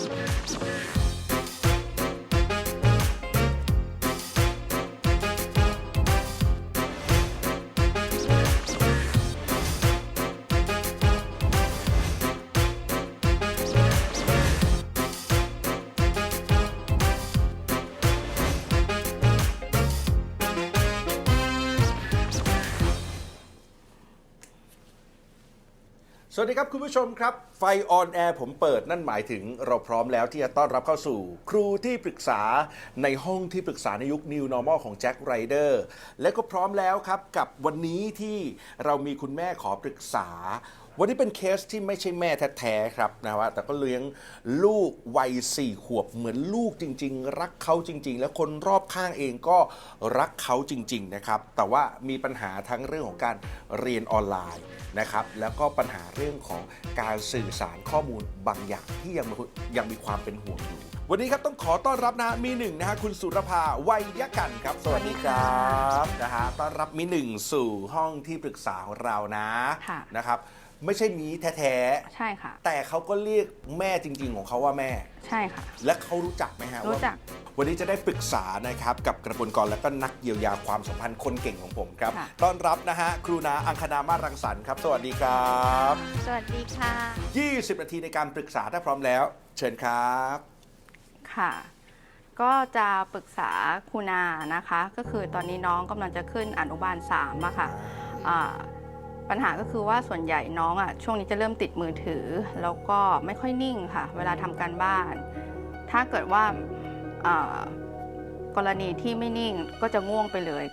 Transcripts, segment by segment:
Спасибо. วัสดีครับคุณผู้ชมครับ ไฟออนแอร์ผมเปิดนั่นหมายถึงเราพร้อมแล้วที่จะต้อนรับเข้าสู่ ครูที่ปรึกษาในห้องที่ปรึกษาในยุค New Normal ของแจ็คไรเดอร์และก็พร้อมแล้วครับกับวันนี้ที่เรามีคุณแม่ขอปรึกษา วันนี้เป็นเคสที่ไม่ใช่แม่แท้ๆครับนะว่าแต่ก็เลี้ยงลูกวัยสี่ขวบเหมือนลูกจริง ๆ รักเขาจริง ๆ แล้วคนรอบข้างเองก็รักเขาจริง ๆ นะครับ แต่ว่ามีปัญหาทั้งเรื่องของการเรียนออนไลน์นะครับ แล้วก็ปัญหาเรื่องของการสื่อสารข้อมูลบางอย่างที่ยังมียังมีความเป็นห่วงอยู่ วันนี้ครับต้องขอต้อนรับนะฮะมีหนึ่งนะฮะคุณสุรภาวัยยกันครับ สวัสดีครับนะฮะต้อนรับมีหนึ่งสู่ห้องที่ปรึกษาของเรานะค่ะนะครับ ไม่ใช่มีแท้ใช่ค่ะ ๆ แต่เขาก็เรียกแม่จริง ๆ ของเขาว่าแม่ ใช่ค่ะ และเขารู้จักไหมฮะรู้ว่าจักวันนี้จะได้ปรึกษานะครับกับกระบวนกรและก็นักเยียวยาความสัมพันธ์คนเก่งของผมครับค่ะ ต้อนรับนะฮะครูนาอังคณามารังสรรค์ครับ สวัสดีครับ สวัสดีค่ะ 20 นาทีในการปรึกษาถ้าพร้อมแล้ว เชิญครับ ค่ะ ก็จะปรึกษาคุณนานะคะ ก็คือตอนนี้น้องกำลังจะขึ้นอนุบาล3อะค่ะอ่า ปัญหาก็คือว่าส่วนใหญ่น้องอะช่วงนี้จะเริ่มติดมือถือ แล้วก็ไม่ค่อยนิ่งค่ะ เวลาทำการบ้าน ถ้าเกิดว่ากรณีที่ไม่นิ่งก็จะง่วงไปเลย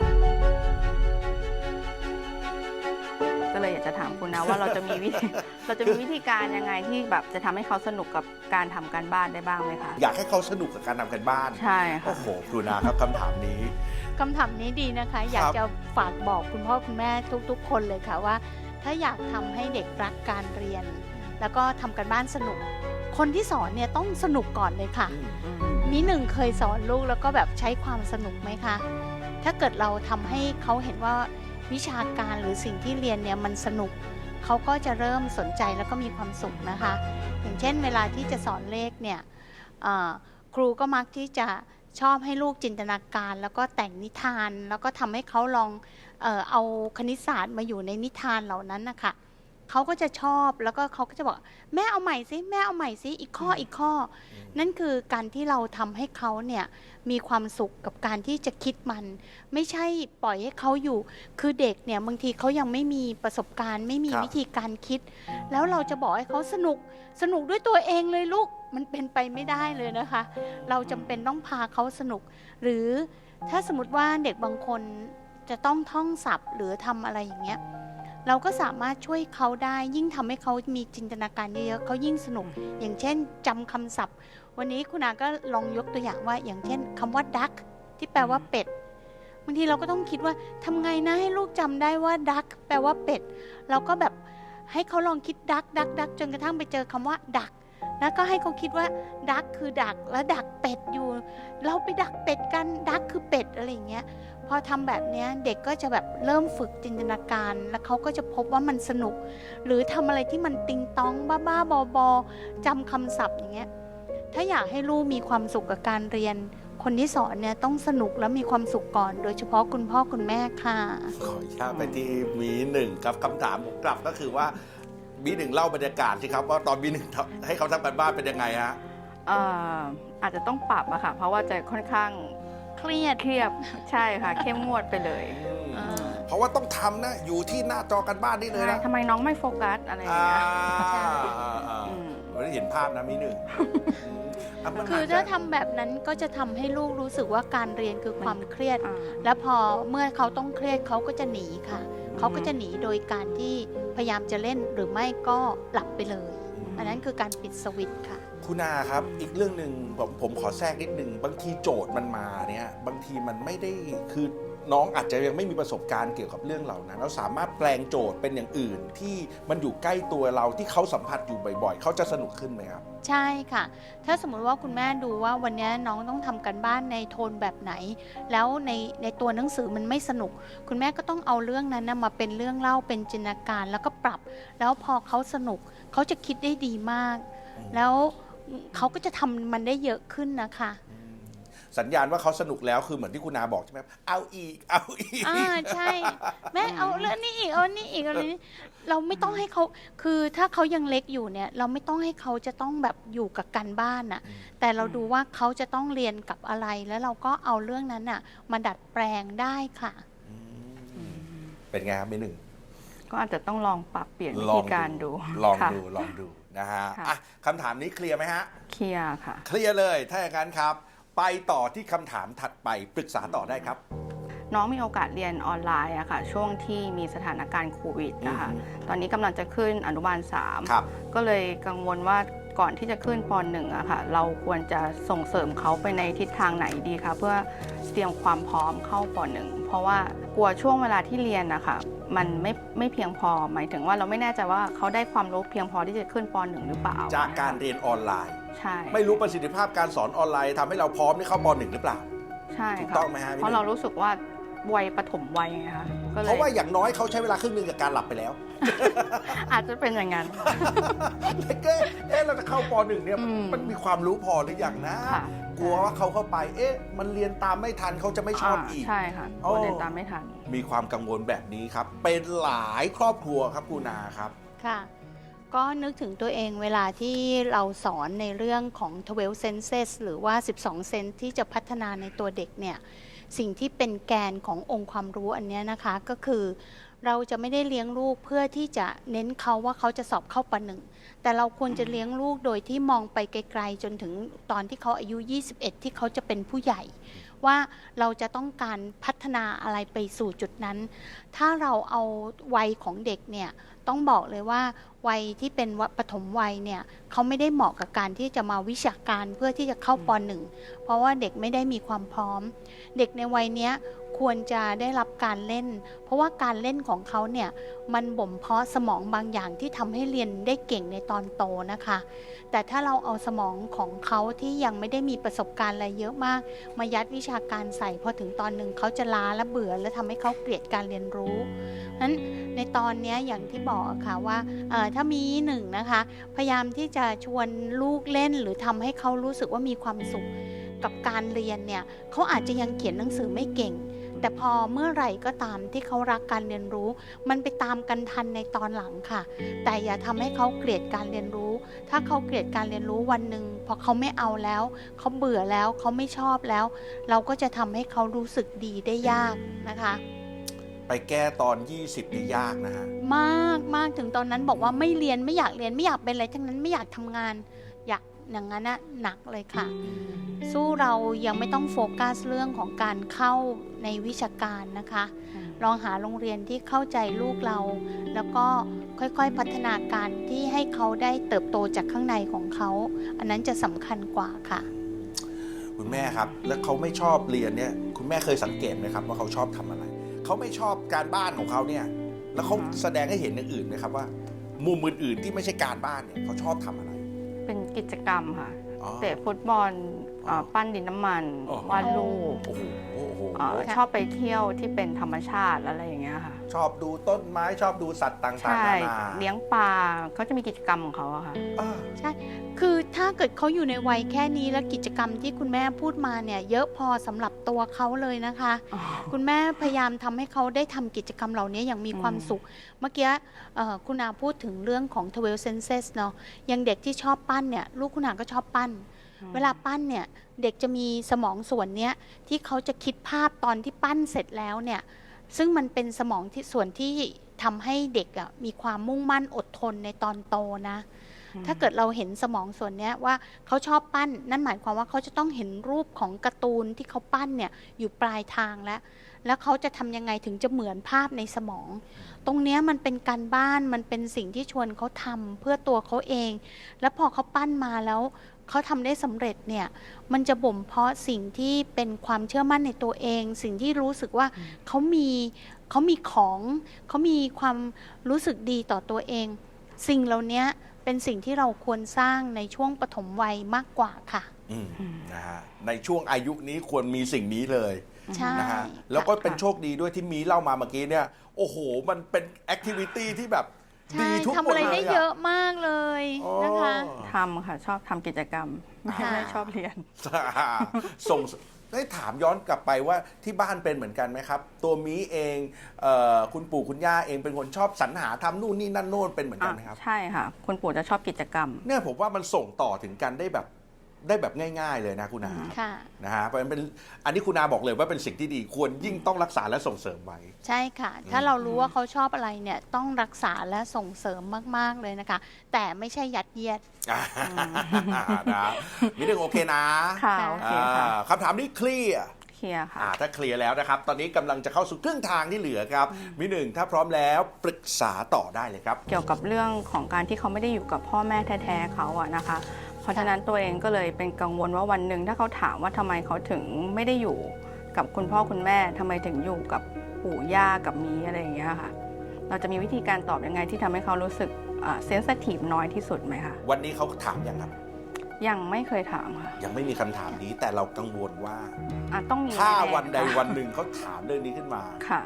ก็เลยอยากจะถามคุณนะว่าเราจะมีวิธีเราจะมีวิธีการยังไงที่แบบจะทำให้เขาสนุกกับการทำการบ้านได้บ้างไหมคะอยากให้เขาสนุกกับการทำกันบ้านใช่ค่ะ โอ้โหครูนาครับคำถามนี้ คำถามนี้ดีนะคะ อยากจะฝากบอกคุณพ่อคุณแม่ทุกๆ คนเลยค่ะว่า ถ้าอยากทำให้เด็กรักการเรียน แล้วก็ทำกันบ้านสนุก คนที่สอนเนี่ยต้องสนุกก่อนเลยค่ะมีหนึ่งเคยสอนลูกแล้วก็แบบใช้ความสนุกไหมคะ ถ้าเกิดเราทำให้เขาเห็นว่า วิชาการหรือสิ่งที่เรียนเนี่ยมันสนุก เขาก็จะเริ่มสนใจแล้วก็มีความสุขนะคะ อย่างเช่น เวลาที่จะสอนเลขเนี่ยครูก็มักที่จะชอบให้ลูกจินตนาการ แล้วก็แต่งนิทาน แล้วก็ทำให้เขาลองเออเอาคณิตศาสตร์มาอยู่ในนิทานเหล่านั้นนะคะ เขาก็จะชอบแล้วก็เขาก็จะบอกแม่เอาใหม่สิแม่เอาใหม่สิอีกข้ออีกข้อ นั่นคือการที่เราทำให้เขาเนี่ยมีความสุขกับการที่จะคิดมัน ไม่ใช่ปล่อยให้เขาอยู่ คือเด็กเนี่ยบางทีเขายังไม่มีประสบการณ์ ไม่มีครับวิธีการคิด แล้วเราจะบอกให้เขาสนุกสนุกด้วยตัวเองเลยลูกมันเป็นไปไม่ได้เลยนะคะ เราจำเป็นต้องพาเขาสนุก หรือถ้าสมมติว่าเด็กบางคนจะต้องท่องศัพท์หรือทำอะไรอย่างเงี้ย เราก็สามารถช่วยเขาได้ ยิ่งทำให้เขามีจินตนาการเยอะๆเขายิ่งสนุก อย่างเช่นจำคำศัพท์ วันนี้คุณอาก็ลองยกตัวอย่างว่า อย่างเช่นคำว่า duck ที่แปลว่าเป็ดบางทีเราก็ต้องคิดว่าทำไงนะให้ลูกจำได้ว่า duck แปลว่าเป็ดเราก็แบบให้เขาลองคิด duck duck duck จนกระทั่งไปเจอคำว่า duck แล้วก็ให้เขาคิดว่า duck คือดักแล้วดักเป็ดอยู่ เราไปดักเป็ดกัน duck คือเป็ดอะไรอย่างเงี้ย พอทำแบบเนี้ยเด็กก็จะแบบเริ่มฝึกจินตนาการ แล้วเขาก็จะพบว่ามันสนุก หรือทำอะไรที่มันติงตองบ้าๆบอๆจำคำศัพท์อย่างเงี้ยถ้าอยากให้ลูกมีความสุขกับการเรียน คนที่สอนเนี่ยต้องสนุกและมีความสุขก่อน โดยเฉพาะคุณพ่อคุณแม่ค่ะขออนุญาตไปที่มีหนึ่งครับคำถามผมกลับก็คือว่ามีหนึ่งเล่าบรรยากาศสิครับว่าตอนมีหนึ่งทำให้เขาทำกันบ้านเป็นยังไงฮะเอ่ออาจจะต้องปรับอะค่ะ เพราะว่าจะค่อนข้างเค รียดเครียดใช่ค่ะ เข้มงวดไปเลยอ่าเพราะว่าต้องทำนะ อยู่ที่หน้าจอกันบ้านนี่เลยใช่นะทำไมน้องไม่โฟกัสอะไรอย่างอ่าเงี้ย อ่าอืมไม่ได้เห็นภาพนะมีหนึ่งะมันคือจจะ ถ้าทำแบบนั้นก็จะทำให้ลูกรู้สึกว่าการเรียนคือความเครียด อ่า แล้วพอเมื่อเขาต้องเครียดเขาก็จะหนีค่ะ เขาก็จะหนีโดยการที่พยายามจะเล่นหรือไม่ก็หลับไปเลย อันนั้นคือการปิดสวิตช์ค่ะ คุณอาครับ อีกเรื่องหนึ่งผมผมขอแทรกนิดนึงบางทีโจทย์มันมาเนี่ยบางทีมันไม่ได้คือน้องอาจจะยังไม่มีประสบการณ์เกี่ยวกับเรื่องเหล่านั้นเราสามารถแปลงโจทย์เป็นอย่างอื่น ที่มันอยู่ใกล้ตัวเราที่เขาสัมผัสอยู่บ่อยๆ เขาจะสนุกขึ้นไหมครับ ใช่ค่ะ ถ้าสมมุติว่าคุณแม่ดูว่าวันนี้น้องต้องทำกันบ้านในโทนแบบไหน แล้วในในตัวหนังสือมันไม่สนุก คุณแม่ก็ต้องเอาเรื่องนั้นนะมาเป็นเรื่องเล่าเป็นจินตนาการแล้วก็ปรับ แล้วพอเขาสนุกเขาจะคิดได้ดีมาก แล้ว เขาก็จะทำมันได้เยอะขึ้นนะคะ สัญญาณว่าเขาสนุกแล้วคือเหมือนที่คุณนาบอกใช่ไหมเอาอีก เอาอีก อ่าใช่ แม่เอาเรื่องนี้อีกเอานี่อีกเอาเรื่องนี้เราไม่ต้องให้เขาคือถ้าเขายังเล็กอยู่เนี่ย เราไม่ต้องให้เขาจะต้องแบบอยู่กับกันบ้านน่ะแต่เราดูว่าเขาจะต้องเรียนกับอะไร แล้วเราก็เอาเรื่องนั้นน่ะมาดัดแปลงได้ค่ะเป็นไงครับเมหนึ่งก็อาจจะต้องลองปรับเปลี่ยนวิลอธีงการดูลองค่ะ ดูลองดู นะฮะค่ะ อะคำถามนี้เคลียร์ไหมฮะ เคลียร์ค่ะ เคลียร์เลย ถ้าอย่างนั้นครับ ไปต่อที่คำถามถัดไปปรึกษาต่อได้ครับ น้องมีโอกาสเรียนออนไลน์อะค่ะ ช่วงที่มีสถานการณ์โควิดนะคะอืมตอนนี้กำลังจะขึ้นอนุบาลครับ3ก็เลยกังวลว่า ก่อนที่จะขึ้นป .1 อะค่ะ เราควรจะส่งเสริมเขาไปในทิศทางไหนดีคะเพื่อเตรียมความพร้อมเข้าป .1 เพราะว่ากลัวช่วงเวลาที่เรียนนะคะมันไม่ไม่เพียงพอ หมายถึงว่าเราไม่แน่ใจว่าเขาได้ความรู้เพียงพอที่จะขึ้นป .1 หรือเปล่า จากการเรียนออนไลน์ ใช่ ไม่รู้ประสิทธิภาพการสอนออนไลน์ทำให้เราพร้อมที่เข้าปหนึ่งหรือเปล่า ใช่ถูกค่ะต้องไหมฮะพี่เพราะหนึ่เรางรู้สึกว่า วัยปฐมวัยไงคะก็เลเพยราะว่าอย่างน้อยเขาใช้เวลาครึ่งหนึงกับการหลับไปแล้ว อาจจะเป็นอย่างนั้นเอ๊ะเอ๊ะเราจะเข้าปหนึ่งเนี่ยมันอืมมันมีความรู้พอหรือยังนะ ค่ะ กลัวว่าเขาเข้าไป เอ๊ะ มันเรียนตามไม่ทันเขาจะไม่ชอบอีกใช่ค่ะโอ้กลัวเรียนตามไม่ทัน มีความกังวลแบบนี้ครับ เป็นหลายครอบครัวครับคุณนาครับ ค่ะ ก็นึกถึงตัวเองเวลาที่เราสอนในเรื่องของ 12 senses หรือว่า 12เซนที่จะพัฒนาในตัวเด็กเนี่ย สิ่งที่เป็นแกนขององค์ความรู้อันนี้นะคะก็คือ เราจะไม่ได้เลี้ยงลูกเพื่อที่จะเน้นเขาว่าเขาจะสอบเข้าปหนึ่งแต่เราควรจะเลี้ยงลูกโดยที่มองไปไกลๆจนถึงตอนที่เขาอายุ 21 ที่เขาจะเป็นผู้ใหญ่ ว่าเราจะต้องการพัฒนาอะไรไปสู่จุดนั้น ถ้าเราเอาวัยของเด็กเนี่ย ต้องบอกเลยว่าวัยที่เป็นวัปฐมวัยเนี่ยเขาไม่ได้เหมาะกับการที่จะมาวิชาการเพื่อที่จะเข้าปหนึ่งเพราะว่าเด็กไม่ได้มีความพร้อม เด็กในวัยเนี้ย ควรจะได้รับการเล่น เพราะว่าการเล่นของเขาเนี่ยมันบ่มเพาะสมองบางอย่างที่ทำให้เรียนได้เก่งในตอนโตนะคะ แต่ถ้าเราเอาสมองของเขาที่ยังไม่ได้มีประสบการณ์อะไรเยอะมาก มายัดวิชาการใส่พอถึงตอนหนึ่งเขาจะล้าและเบื่อ และทำให้เขาเกลียดการเรียนรู้นั้นในตอนนี้อย่างที่บอกค่ะว่าถ้ามีหนึ่งนะคะ พยายามที่จะชวนลูกเล่นหรือทำให้เขารู้สึกว่ามีความสุขกับการเรียนเนี่ยเขาอาจจะยังเขียนหนังสือไม่เก่ง แต่พอเมื่อไหร่ก็ตามที่เขารักการเรียนรู้ มันไปตามกันทันในตอนหลังค่ะ แต่อย่าทำให้เขาเกลียดการเรียนรู้ ถ้าเขาเกลียดการเรียนรู้วันหนึ่งพอเขาไม่เอาแล้ว เขาเบื่อแล้วเขาไม่ชอบแล้ว เราก็จะทำให้เขารู้สึกดีได้ยากนะคะไปแก้ตอน 20นี่ยากนะฮะ มากมากถึงตอนนั้นบอกว่าไม่เรียนไม่อยากเรียนไม่อยากเป็นอะไรทั้งนั้นไม่อยากทำงาน อยากอย่างนั้นนะหนักเลยค่ะ สู้เรายังไม่ต้องโฟกัสเรื่องของการเข้าในวิชาการนะคะ ลองหาโรงเรียนที่เข้าใจลูกเรา แล้วก็ค่อยๆพัฒนาการที่ให้เขาได้เติบโตจากข้างในของเขา อันนั้นจะสำคัญกว่าค่ะ คุณแม่ครับ แล้วเขาไม่ชอบเรียนเนี่ย คุณแม่เคยสังเกตไหมครับ ว่าเขาชอบทำอะไร เขาไม่ชอบการบ้านของเขาเนี่ย แล้วเขาอือฮะแสดงให้เห็นอย่างอื่นไหมครับว่า มุมอื่นๆที่ไม่ใช่การบ้านเนี่ยเขาชอบทำอะไร เป็นกิจกรรมค่ะ อ๋อ เตะฟุตบอลเอ่อปั้นดินน้ำมันอ๋อ วาดรูปโอ้โหโอ้โหเอ่อชอบไปเที่ยวที่เป็นธรรมชาติอะไรอย่างเงี้ยค่ะ ชอบดูต้นไม้ชอบดูสัตว์ต่างๆใช่นานาเลี้ยงปลาเขาจะมีกิจกรรมของเขาอะค่ะ อ่า คือถ้าเกิดเขาอยู่ในวัยแค่นี้แล้วกิจกรรมที่คุณแม่พูดมาเนี่ย เยอะพอสำหรับตัวเขาเลยนะคะ คุณแม่พยายามทำให้เขาได้ทำกิจกรรมเหล่านี้อย่างมีความอืมสุข เมื่อกี้เอ่อคุณอาพูดถึงเรื่องของ12 senses เนาะยังเด็กที่ชอบปั้นเนี่ย ลูกคุณอาก็ชอบปั้น เวลาปั้นเนี่ย เด็กจะมีสมองส่วนเนี้ยที่เขาจะคิดภาพตอนที่ปั้นเสร็จแล้วเนี่ยซึ่งมันเป็นสมองที่ส่วนที่ทำให้เด็กอะมีความมุ่งมั่นอดทนในตอนโตนะ ถ้าเกิดเราเห็นสมองส่วนนี้ว่าเขาชอบปั้น นั่นหมายความว่าเขาจะต้องเห็นรูปของการ์ตูนที่เขาปั้นเนี่ยอยู่ปลายทางแล้ว แล้วเขาจะทำยังไงถึงจะเหมือนภาพในสมอง ตรงนี้มันเป็นการบ้านมันเป็นสิ่งที่ชวนเขาทำเพื่อตัวเขาเอง แล้วพอเขาปั้นมาแล้วเขาทำได้สำเร็จเนี่ย มันจะบ่มเพาะสิ่งที่เป็นความเชื่อมั่นในตัวเอง สิ่งที่รู้สึกว่าเขามีเขามีของ เขามีความรู้สึกดีต่อตัวเอง สิ่งเหล่านี้ เป็นสิ่งที่เราควรสร้างในช่วงปฐมวัยมากกว่าค่ะ อืมนะฮะในช่วงอายุนี้ควรมีสิ่งนี้เลยใช่นะฮะแล้วก็เป็นค่ะโชคดีด้วยที่มีเล่ามาเมื่อกี้เนี่ย โอ้โห มันเป็นแอคทิวิตี้ที่แบบใช่ดีทุกทำอะไรบทได้เลยอะเยอะมากเลยนะคะอ๋อทำค่ะ ชอบทำกิจกรรม ไม่ค่ะไม่ชอบเรียนส่ง ได้ถามย้อนกลับไปว่าที่บ้านเป็นเหมือนกันไหมครับ ตัวมีเองเออคุณปู่คุณย่าเองเป็นคนชอบสรรหาทำนู่นนี่นั่นโน่นเป็นเหมือนกันไหมครับ ใช่ค่ะ คุณปู่จะชอบกิจกรรม เนี่ยผมว่ามันส่งต่อถึงกันได้แบบ ได้แบบง่าย ๆ เลยนะคุณอาค่ะนะฮะเพราะฉะนั้นเป็นอันนี้คุณอาบอกเลยว่าเป็นสิ่งที่ดีควรยิ่งต้องรักษาและส่งเสริมไว้ ใช่ค่ะ ถ้าเรารู้ว่าเขาชอบอะไรเนี่ยต้องรักษาและส่งเสริมมาก ๆ เลยนะคะ แต่ไม่ใช่ยัดเยียดอ่านะมิหนึ่งโอเคนะค่ะค่ะโอเคค่ะอ่าคำถามนี้เคลียร์เคลียร์ค่ะอ่าถ้าเคลียร์แล้วนะครับ ตอนนี้กำลังจะเข้าสู่ครึ่งทางที่เหลือครับมิหนึ่งถ้าพร้อมแล้วปรึกษาต่อได้เลยครับ เกี่ยวกับเรื่องของการที่เขาไม่ได้อยู่กับพ่อแม่แท้ๆเขาอะนะคะเพ ราะฉะนั้นตัวเองก็เลยเป็นกังวลว่าวันหนึ่งถ้าเขาถามว่าทำไมเขาถึงไม่ได้อยู่กับคุณพ่อคุณแม่ทำไมถึงอยู่กับปู่ย่ากับมีอะไรอย่างเงี้ยค่ะ เราจะมีวิธีการตอบยังไงที่ทำให้เขารู้สึกเซนสทีฟน้อยที่สุดไหมคะวันนี้เขาถามยังครับยังไม่เคยถามค่ะ ยังไม่มีคำถามนี้แต่เรากังวลว่าอะต้องมีถ้าแๆวันใดค่ะวันหนึ่งเขาถามเรื่องนี้ขึ้นมาค่ะ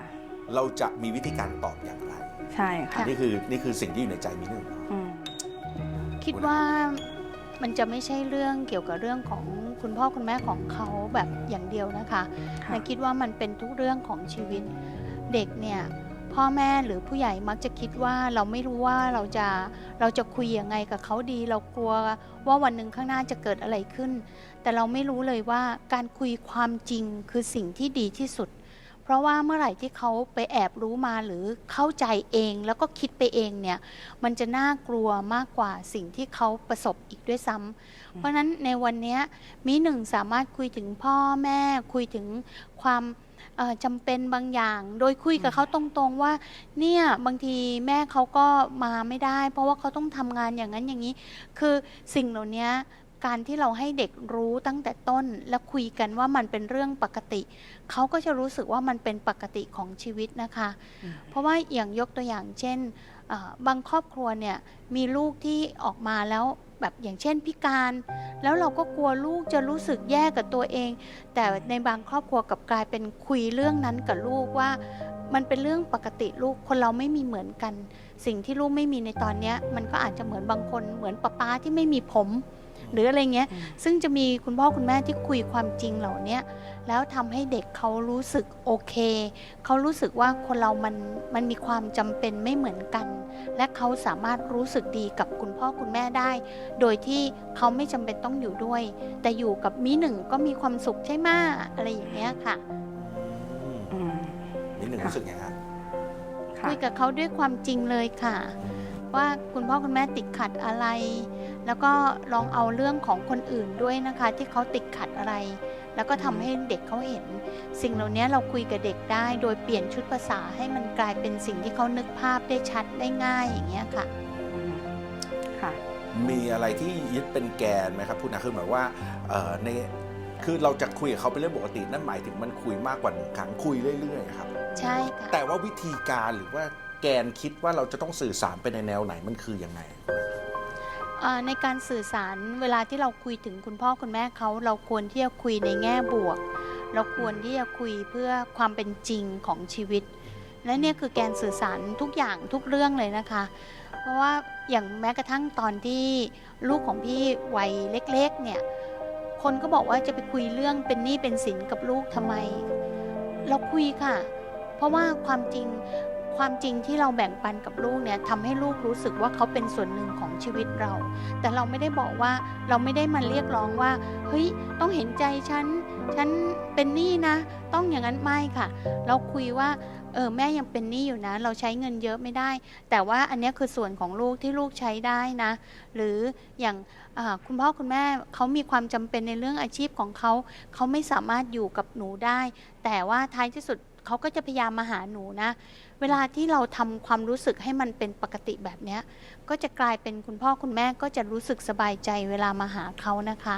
เราจะมีวิธีการตอบอย่างไร ใช่ค่ะนี่คือนี่คือสิ่งที่อยู่ในใจมิหนึ่งอืมคิดว่า มันจะไม่ใช่เรื่องเกี่ยวกับเรื่องของคุณพ่อคุณแม่ของเขาแบบอย่างเดียวนะคะค่ะนะคิดว่ามันเป็นทุกเรื่องของชีวิตเด็กเนี่ยพ่อแม่หรือผู้ใหญ่มักจะคิดว่าเราไม่รู้ว่าเราจะเราจะคุยยังไงกับเขาดี เรากลัวว่าวันหนึ่งข้างหน้าจะเกิดอะไรขึ้น แต่เราไม่รู้เลยว่าการคุยความจริงคือสิ่งที่ดีที่สุด เพราะว่าเมื่อไหร่ที่เขาไปแอบรู้มาหรือเข้าใจเองแล้วก็คิดไปเองเนี่ย มันจะน่ากลัวมากกว่าสิ่งที่เขาประสบอีกด้วยซ้ำเพราะฉะนั้นในวันนี้มีหนึ่งสามารถคุยถึงพ่อแม่คุยถึงความจำเป็นบางอย่าง โดยคุยกับเขาตรงๆว่า เนี่ยบางทีแม่เขาก็มาไม่ได้ เพราะว่าเขาต้องทำงานอย่างนั้นอย่างนี้ คือสิ่งเหล่านี้ การที่เราให้เด็กรู้ตั้งแต่ต้น และคุยกันว่ามันเป็นเรื่องปกติ เขาก็จะรู้สึกว่ามันเป็นปกติของชีวิตนะคะ เพราะว่าอย่างยกตัวอย่างเช่นเอ่อบางครอบครัวเนี่ยมีลูกที่ออกมาแล้วแบบอย่างเช่นพิการ แล้วเราก็กลัวลูกจะรู้สึกแย่กับตัวเอง แต่ในบางครอบครัวกลับกลายเป็นคุยเรื่องนั้นกับลูกว่า มันเป็นเรื่องปกติลูกคนเราไม่มีเหมือนกัน สิ่งที่ลูกไม่มีในตอนเนี้ยมันก็อาจจะเหมือนบางคนเหมือนป้าป้าที่ไม่มีผม หรืออะไรเงี้ยอืมซึ่งจะมีคุณพ่อคุณแม่ที่คุยความจริงเหล่าเนี้ยแล้วทำให้เด็กเขารู้สึกโอเค เขารู้สึกว่าคนเรามันมันมีความจำเป็นไม่เหมือนกัน และเขาสามารถรู้สึกดีกับคุณพ่อคุณแม่ได้ โดยที่เขาไม่จำเป็นต้องอยู่ด้วย แต่อยู่กับมีหนึ่งก็มีความสุขใช่ไหมอะไรอย่างเงี้ยค่ะอืมมิหนึ่งรู้สึกไงฮะค่ะคุยกับเขาด้วยความจริงเลยค่ะ ว่าคุณพ่อคุณแม่ติดขัดอะไร แล้วก็ลองเอาเรื่องของคนอื่นด้วยนะคะ ที่เขาติดขัดอะไร แล้วก็ทำให้เด็กเขาเห็น สิ่งเหล่านี้เราคุยกับเด็กได้ โดยเปลี่ยนชุดภาษาให้มันกลายเป็นสิ่งที่เขานึกภาพได้ชัดได้ง่ายอย่างเงี้ยค่ะอืมค่ะมีอะไรที่ยึดเป็นแกนไหมครับพูดนะคือหมายว่าเอ่อในคือเราจะคุยกับเขาเป็นเรื่องปกตินั่นหมายถึงมันคุยมากกว่าหนึ่งครั้งคุยเรื่อยๆครับ ใช่ค่ะแต่ว่าวิธีการหรือว่า แกนคิดว่าเราจะต้องสื่อสารไปในแนวไหนมันคือยังไง เอ่อในการสื่อสารเวลาที่เราคุยถึงคุณพ่อคุณแม่เขาเราควรที่จะคุยในแง่บวก เราควรที่จะคุยเพื่อความเป็นจริงของชีวิต และเนี่ยคือแกนสื่อสารทุกอย่างทุกเรื่องเลยนะคะ เพราะว่าอย่างแม้กระทั่งตอนที่ลูกของพี่วัยเล็กๆเนี่ยคนก็บอกว่าจะไปคุยเรื่องเป็นหนี้เป็นสินกับลูกทำไม เราคุยค่ะ เพราะว่าความจริง ความจริงที่เราแบ่งปันกับลูกเนี่ยทำให้ลูกรู้สึกว่าเขาเป็นส่วนหนึ่งของชีวิตเรา แต่เราไม่ได้บอกว่าเราไม่ได้มาเรียกร้องว่าเฮ้ยต้องเห็นใจฉันฉันเป็นหนี้นะ ต้องอย่างนั้นไม่ค่ะ เราคุยว่าเออแม่ยังเป็นหนี้อยู่นะ เราใช้เงินเยอะไม่ได้ แต่ว่าอันนี้คือส่วนของลูกที่ลูกใช้ได้นะ หรืออย่างคุณพ่อคุณแม่เขามีความจำเป็นในเรื่องอาชีพของเขาเขาไม่สามารถอยู่กับหนูได้ แต่ว่าท้ายที่สุด เขาก็จะพยายามมาหาหนูนะ เวลาที่เราทำความรู้สึกให้มันเป็นปกติแบบเนี้ย ก็จะกลายเป็นคุณพ่อคุณแม่ก็จะรู้สึกสบายใจเวลามาหาเขานะคะ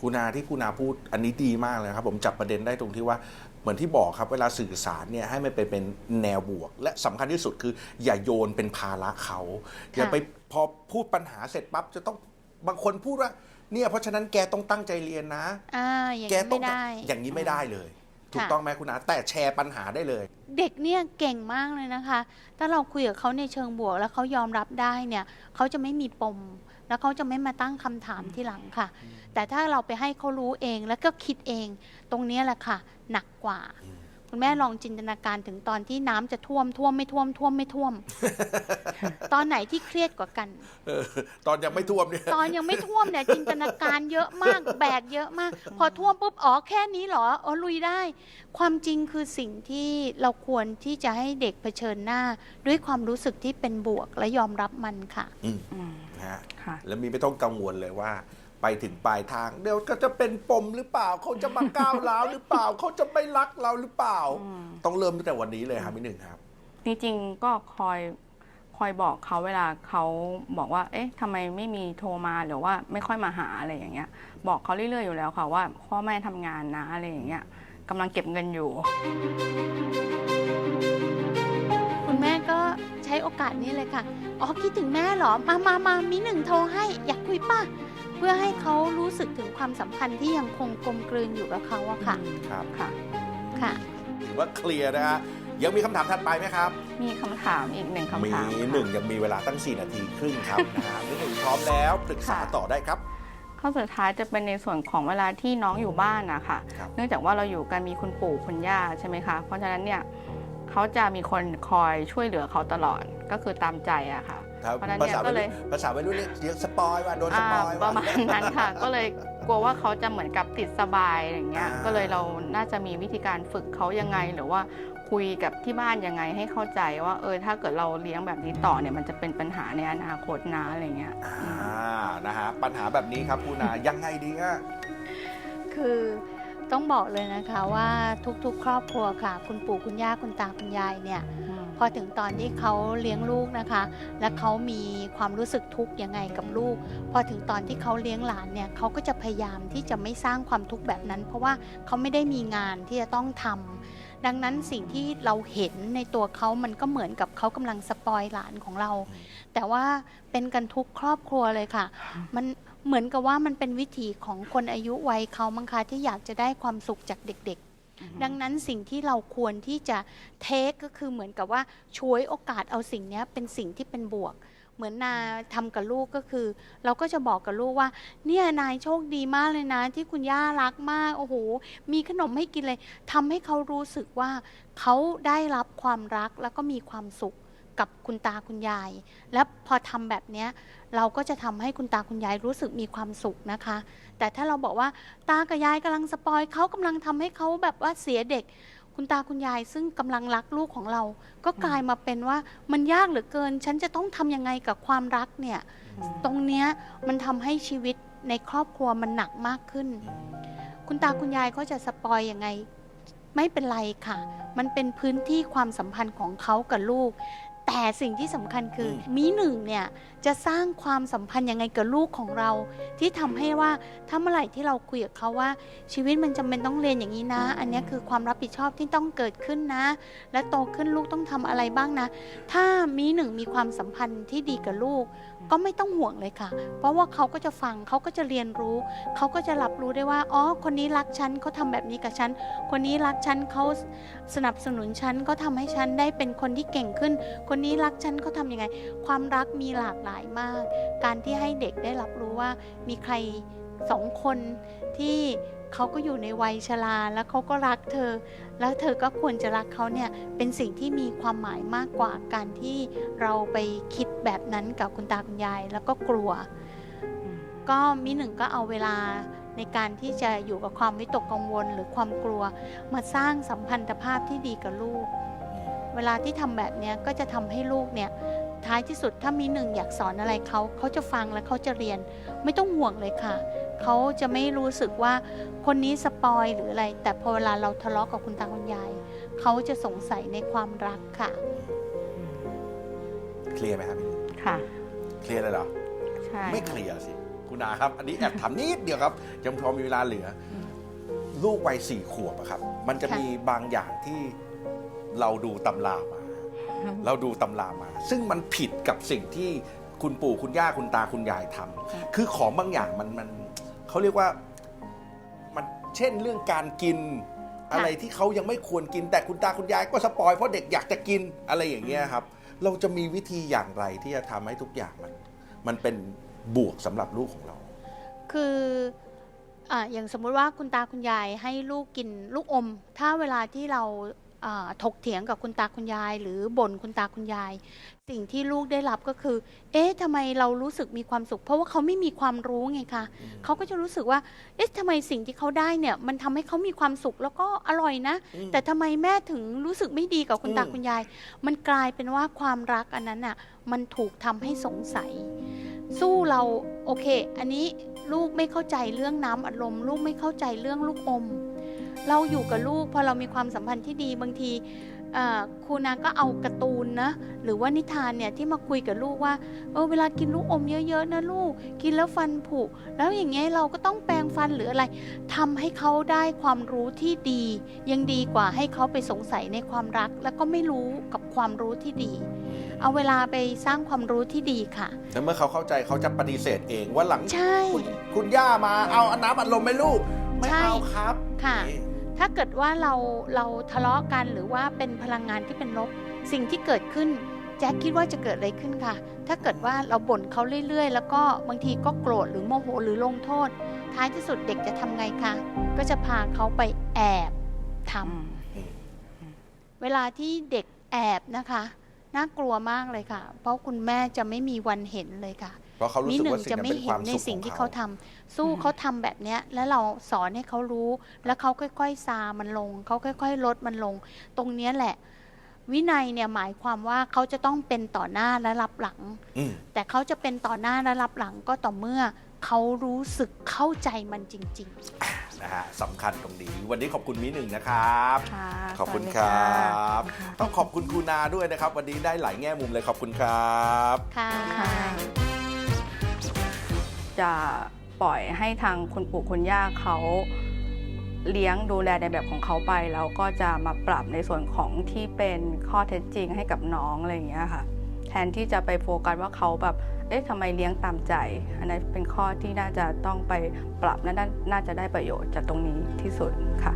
คุณนาที่คุณนาพูดอันนี้ดีมากเลยนะครับ ผมจับประเด็นได้ตรงที่ว่าเหมือนที่บอกครับเวลาสื่อสารเนี่ยให้มันเป็นเป็นแนวบวก และสำคัญที่สุดคือ อย่าโยนเป็นภาระเขา อย่าไปพอพูดปัญหาเสร็จปั๊บจะต้องบางคนพูดว่าเนี่ยเพราะฉะนั้นแกต้องตั้งใจเรียนนะอ่าอย่างแกนี้ต้อไม่งได้อย่างนี้ไม่ได้เลย ถูกต้องไหมคุณอาแต่แชร์ปัญหาได้เลย เด็กเนี่ยเก่งมากเลยนะคะ ถ้าเราคุยกับเขาในเชิงบวก แล้วเขายอมรับได้เนี่ยเขาจะไม่มีปม แล้วเขาจะไม่มาตั้งคำถามทีหลังค่ะ แต่ถ้าเราไปให้เขารู้เองแล้วก็คิดเอง ตรงเนี้ยแหละค่ะ หนักกว่า คุณแม่ลองจินตนาการถึงตอนที่น้ำจะท่วมท่วมไม่ท่วมท่วมไม่ท่วม ตอนไหนที่เครียดกว่ากัน เออตอนยังไม่ท่วมเนี่ย ตอนยังไม่ท่วมเนี่ยจินตนาการเยอะมาก แบกเยอะมาก พอท่วมปุ๊บอ๋อแค่นี้เหรออ๋อลุยได้ ความจริงคือสิ่งที่เราควรที่จะให้เด็กเผชิญหน้า ด้วยความรู้สึกที่เป็นบวกและยอมรับมันค่ะ อืมอืมนะฮะค่ะ แล้วมีไม่ต้องกังวลเลยว่า ไปถึงปลายทาง เดี๋ยวก็จะเป็นปมหรือเปล่าเขาจะมาก้าวร้าวหรือเปล่าเขาจะไม่รักเราหรือเปล่าอืมต้องเริ่มตั้งแต่วันนี้เลยครับพี่หนึ่งครับ จริงๆก็คอยคอยบอกเขาเวลาเขาบอกว่า เอ๊ะทำไมไม่มีโทรมาหรือว่าไม่ค่อยมาหาอะไรอย่างเงี้ย บอกเขาเรื่อยๆอยู่แล้วค่ะว่าพ่อแม่ทำงานนะอะไรอย่างเงี้ยกำลังเก็บเงินอยู่ คุณแม่ก็ใช้โอกาสนี้เลยค่ะ อ๋อคิดถึงแม่เหรอ มามามามีหนึ่งโทรให้ อยากคุยป่ะเพื่อให้เขารู้สึกถึงความสัมพันธ์ที่ยังคงกลมกลืนอยู่กับเขาอะค่ะครับค่ะค่ะถือว่าเคลียร์นะฮะยังมีคำถามถัดไปไหมครับ มีคำถามอีกหนึ่งมีคำถามค่ะ หนึ่งยังมีเวลาตั้ง 4 นาทีครึ่งครับนะฮะพี่หนึ่งพร้อมแล้วปรึกษาค่ะ ต่อได้ครับ ข้อสุดท้ายจะเป็นในส่วนของเวลาที่น้องอยู่บ้านนะคะครับ เนื่องจากว่าเราอยู่กันมีคุณปู่คุณย่าใช่ไหมคะ เพราะฉะนั้นเนี่ยเขาจะมีคนคอยช่วยเหลือเขาตลอดก็คือตามใจอะค่ะ ครับเพราะฉะนั้นภาเนี่ยษาก็วัยเลรุ่ย นภาษาวัยรุ่นเรียกเรียกสปอยว่าโดนสอ่าปอยปว่า ระมาณนั้นค่ะ ก็เลยกลัวว่าเขาจะเหมือนกับติดสบายอย่างเงี้ย อ่า ก็เลยเราน่าจะมีวิธีการฝึกเขายังไง หรือว่าคุยกับที่บ้านยังไงให้เข้าใจว่าเออถ้าเกิดเราเลี้ยงแบบนี้ต่อเนี่ยมันจะเป็นปัญหาในอนาคตนะอะไรเงี้ย อ่านะฮะปัญหาแบบนี้ครับคุณอายังไงดีอะ คือต้องบอกเลยนะคะว่าทุกๆ ครอบครัวค่ะ คุณปู่คุณย่าคุณตาคุณยายเนี่ย อืม พอถึงตอนที่เขาเลี้ยงลูกนะคะ และเขามีความรู้สึกทุกข์ยังไงกับลูก พอถึงตอนที่เขาเลี้ยงหลานเนี่ยเขาก็จะพยายามที่จะไม่สร้างความทุกข์แบบนั้น เพราะว่าเขาไม่ได้มีงานที่จะต้องทำดังนั้นสิ่งที่เราเห็นในตัวเขามันก็เหมือนกับเขากำลังสปอยหลานของเรา แต่ว่าเป็นกันทุกครอบครัวเลยค่ะ มันเหมือนกับว่ามันเป็นวิถีของคนอายุวัยเขามั้งคะที่อยากจะได้ความสุขจากเด็ก ดังนั้นสิ่งที่เราควรที่จะเทคก็คือเหมือนกับว่าช่วยโอกาสเอาสิ่งเนี้ยเป็นสิ่งที่เป็นบวก เหมือนนาทำกับลูกก็คือ เราก็จะบอกกับลูกว่า เนี่ยนายโชคดีมากเลยนะ ที่คุณย่ารักมากโอ้โหมีขนมให้กินเลยทำให้เขารู้สึกว่าเขาได้รับความรักแล้วก็มีความสุขกับคุณตาคุณยาย และพอทำแบบเนี้ยเราก็จะทำให้คุณตาคุณยายรู้สึกมีความสุขนะคะ แต่ถ้าเราบอกว่าตากับยายกำลังสปอยเขากำลังทำให้เขาแบบว่าเสียเด็ก คุณตาคุณยายซึ่งกำลังรักลูกของเรา ก็กลายมาเป็นว่ามันยากเหลือเกิน ฉันจะต้องทำยังไงกับความรักเนี่ย ตรงเนี้ยมันทำให้ชีวิตในครอบครัวมันหนักมากขึ้น คุณตาคุณยายก็จะสปอยยังไงไม่เป็นไรค่ะ มันเป็นพื้นที่ความสัมพันธ์ของเขากับลูก แต่สิ่งที่สำคัญคืออมีหนึ่งเนี่ยจะสร้างความสัมพันธ์ยังไงกับลูกของเรา ที่ทำให้ว่าถ้าเมื่อไหร่ที่เราคุยกับเขาว่า ชีวิตมันจำเป็นต้องเรียนอย่างนี้นะ อันเนี้ยคือความรับผิดชอบที่ต้องเกิดขึ้นนะ และโตขึ้นลูกต้องทำอะไรบ้างนะ ถ้ามีหนึ่งมีความสัมพันธ์ที่ดีกับลูก ก็ไม่ต้องห่วงเลยค่ะ เพราะว่าเขาก็จะฟังเขาก็จะเรียนรู้ เขาก็จะรับรู้ได้ว่า อ๋อ คนนี้รักฉันเขาทำแบบนี้กับฉัน คนนี้รักฉันเขาสนับสนุนฉันเขาทำให้ฉันได้เป็นคนที่เก่งขึ้น คนนี้รักฉันเขาทำยังไง ความรักมีหลากหลายมาก การที่ให้เด็กได้รับรู้ว่ามีใครสองคนที่ เขาก็อยู่ในวัยชราแล้วเขาก็รักเธอ แล้วเธอก็ควรจะรักเขาเนี่ยเป็นสิ่งที่มีความหมายมากกว่าการที่เราไปคิดแบบนั้นกับคุณตาคุณยายแล้วก็กลัว ก็มีหนึ่งก็เอาเวลาในการที่จะอยู่กับความวิตกกังวลหรือความกลัว มาสร้างสัมพันธภาพที่ดีกับลูก เวลาที่ทำแบบนี้ก็จะทำให้ลูกเนี่ยท้ายที่สุดถ้ามีหนึ่งอยากสอนอะไรเขาเขาจะฟังและเขาจะเรียน ไม่ต้องห่วงเลยค่ะ เขาจะไม่รู้สึกว่าคนนี้สปอยหรืออะไร แต่พอเวลาเราทะเลาะกับคุณตาคุณยายเขาจะสงสัยในความรักค่ะ เคลียร์ไหมครับพี่หนึ่งค่ะ เคลียร์เลยเหรอใช่ไม่เคลียร์สิคุณอาครับ อันนี้แอบถามนิดเดียวครับยังพอมีเวลาเหลือ ลูกวัยสี่ขวบอะครับ มันจะค่ะมีบางอย่างที่เราดูตำรามา เราดูตำรามา ซึ่งมันผิดกับสิ่งที่คุณปู่คุณย่าคุณตาคุณยายทำค่ะคือของบางอย่างมันมัน เขาเรียกว่ามันเช่นเรื่องการกิน อะไรที่เขายังไม่ควรกิน แต่คุณตาคุณยายก็สปอยเพราะเด็กอยากจะกินอะไรอย่างเงี้ยครับ เราจะมีวิธีอย่างไรที่จะทำให้ทุกอย่างมัน มันเป็นบวกสำหรับลูกของเรา คืออ่าอย่างสมมุติว่าคุณตาคุณยายให้ลูกกินลูกอม ถ้าเวลาที่เราอ่า ถกเถียงกับคุณตาคุณยาย หรือบ่นคุณตาคุณยาย สิ่งที่ลูกได้รับก็คือ เอ๊ะทำไมเรารู้สึกมีความสุข เพราะว่าเขาไม่มีความรู้ไงคะเขาก็จะรู้สึกว่า เอ๊ะทำไมสิ่งที่เขาได้เนี่ย มันทำให้เขามีความสุขแล้วก็อร่อยนะอืมแต่ทำไมแม่ถึงรู้สึกไม่ดีกับคุณตาอืมคุณยาย มันกลายเป็นว่าความรักอันนั้นอะมันถูกทำให้สงสัย สู้เราโอเค อันนี้ลูกไม่เข้าใจเรื่องน้ำอัดลมลูกไม่เข้าใจเรื่องลูกอม เราอยู่กับลูกพอเรามีความสัมพันธ์ที่ดีบางทีเอ่อครูนางก็เอาการ์ตูนนะหรือว่านิทานเนี่ยที่มาคุยกับลูกว่าเออเวลากินลูกอมเยอะๆนะลูกกินแล้วฟันผุแล้วอย่างเงี้ยเราก็ต้องแปรงฟันหรืออะไรทำให้เขาได้ความรู้ที่ดี ยังดีกว่าให้เขาไปสงสัยในความรัก แล้วก็ไม่รู้กับความรู้ที่ดี เอาเวลาไปสร้างความรู้ที่ดีค่ะแล้วเมื่อเขาเข้าใจเขาจะปฏิเสธเองว่าหลังใช่คุณคุณย่ามาเอาอันน้ำอัดลมไหมลูกไม่ใช่เอาครับค่ะนี่ ถ้าเกิดว่าเราเราทะเลาะกันหรือว่าเป็นพลังงานที่เป็นลบ สิ่งที่เกิดขึ้นแจ็คคิดว่าจะเกิดอะไรขึ้นค่ะถ้าเกิดว่าเราบ่นเขาเรื่อยๆ แล้วก็บางทีก็โกรธหรือโมโหหรือลงโทษ ท้ายที่สุดเด็กจะทำไงคะ ก็จะพาเขาไปแอบทำอืมเวลาที่เด็กแอบนะคะ น่ากลัวมากเลยค่ะ เพราะคุณแม่จะไม่มีวันเห็นเลยค่ะ เพราะเขารู้นี่สึกหนึ่งว่าสิ่งจะนั้นไม่เป็นคเห็วานมในสุขสิ่งของที่เขาเขาทำสู้เขาทำแบบเนี้ยแล้วเราสอนให้เขารู้ แล้วเขาค่อยๆซามันลงเขาค่อย ๆ ลดมันลง ตรงเนี้ยแหละ วินัยเนี่ยหมายความว่าเขาจะต้องเป็นต่อหน้าและรับหลัง อืมแต่เขาจะเป็นต่อหน้าและรับหลังก็ต่อเมื่อเขารู้สึกเข้าใจมันจริงๆนะฮะสำคัญตรงนี้ วันนี้ขอบคุณมิหนึ่งนะครับค่ะ ขอบคุณสวัสดีครัะบต้องขอบคุณครูนาด้วยนะครับ วันนี้ได้หลายแง่มุมเลยขอบคุณครับ ค่ะ ค่ะ จะปล่อยให้ทางคุณปู่คุณย่าเขาเลี้ยงดูแลในแบบของเขาไป แล้วก็จะมาปรับในส่วนของที่เป็นข้อเท็จจริงให้กับน้องอะไรอย่างเงี้ยค่ะ แทนที่จะไปโฟกัสว่าเขาแบบเอ๊ะทำไมเลี้ยงตามใจ อันนั้นเป็นข้อที่น่าจะต้องไปปรับและน่าน่าจะได้ประโยชน์จากตรงนี้ที่สุดค่ะ